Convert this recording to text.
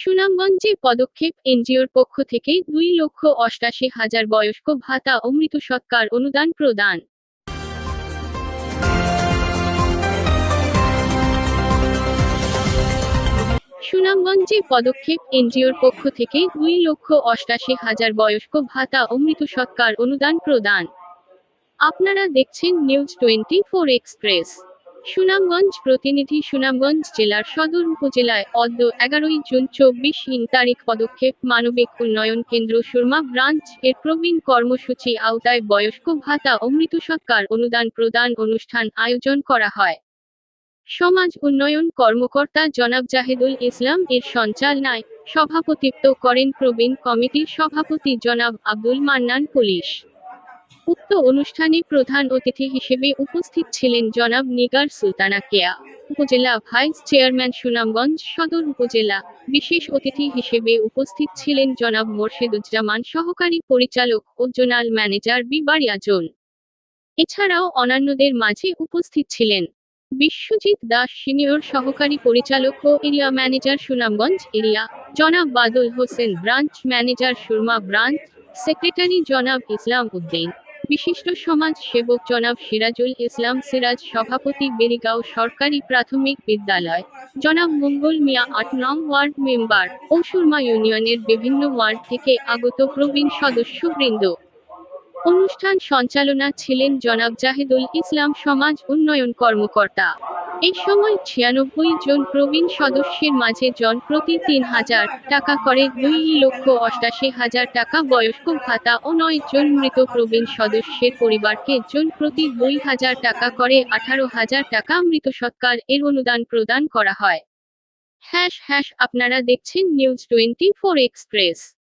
সুনামগঞ্জে পদক্ষেপ এনজিওর পক্ষ থেকে দুই লক্ষ অষ্টাশি হাজার বয়স্ক ভাতা ও সৎকার অনুদান প্রদান। সুনামগঞ্জে পদক্ষেপ এনজিওর পক্ষ থেকে দুই লক্ষ অষ্টাশি হাজার বয়স্ক ভাতা ও সৎকার অনুদান প্রদান। আপনারা দেখছেন News Twenty Four Express. Sunamganj প্রতিনিধি সুনামগঞ্জ জেলার সদর উপজেলায় অদ্য এগারোই জুন চব্বিশ ইং তারিখ পদক্ষেপ, মানবিক উন্নয়ন কেন্দ্র সুরমা ব্রাঞ্চ এর প্রবীণ কর্মসূচি আওতায় বয়স্ক ভাতা ও মৃত্যু সৎকার অনুদান প্রদান অনুষ্ঠান আয়োজন করা হয়। সমাজ উন্নয়ন কর্মকর্তা জনাব জাহেদুল ইসলাম এর সঞ্চালনায় সভাপতিত্ব করেন প্রবীণ কমিটির সভাপতি জনাব আব্দুল মান্নান পুলিশ। উক্ত অনুষ্ঠানে প্রধান অতিথি হিসেবে উপস্থিত ছিলেন জনাব নিগার সুলতানা কেয়া। উপজেলা ভাইস চেয়ারম্যান সুনামগঞ্জ সদর উপজেলা। বিশেষ অতিথি হিসেবে উপস্থিত ছিলেন জনাব মোর্শেদুজ্জামান, সহকারী পরিচালক ও জোনাল ম্যানেজার বিবাড়িয়াজন এছাড়াও অন্যান্যদের মাঝে উপস্থিত ছিলেন বিশ্বজিৎ দাস সিনিয়র সহকারী পরিচালক ও এরিয়া ম্যানেজার সুনামগঞ্জ এরিয়া, জনাব Badal Hossain branch manager Surma branch, secretary জনাব ইসলাম উদ্দিন। বিশিষ্ট সমাজ সেবক জনাব সিরাজুল ইসলাম সিরাজ সভাপতি বেরিগাঁও সরকারি প্রাথমিক বিদ্যালয়। জনাব মঙ্গল মিয়া আট নং ওয়ার্ড মেম্বার। ও সুরমা ইউনিয়নের বিভিন্ন ওয়ার্ড থেকে আগত প্রবীণ সদস্যবৃন্দ। অনুষ্ঠান সঞ্চালনা ছিলেন জনাব জাহেদুল ইসলাম সমাজ উন্নয়ন কর্মকর্তা। এই সময় ছিয়ানব্বই জন প্রবীণ সদস্যের মাঝে জন প্রতি তিন হাজার টাকা করে দুই লক্ষ অষ্টাশি হাজার টাকা বয়স্ক ভাতা ও নয় জন মৃত প্রবীণ সদস্যের পরিবারকে জন প্রতি দুই হাজার টাকা করে আঠারো হাজার টাকা মৃত সৎকার এর অনুদান প্রদান করা হয়। হ্যাশ হ্যাশ আপনারা দেখছেন নিউজ টোয়েন্টি ফোর এক্সপ্রেস।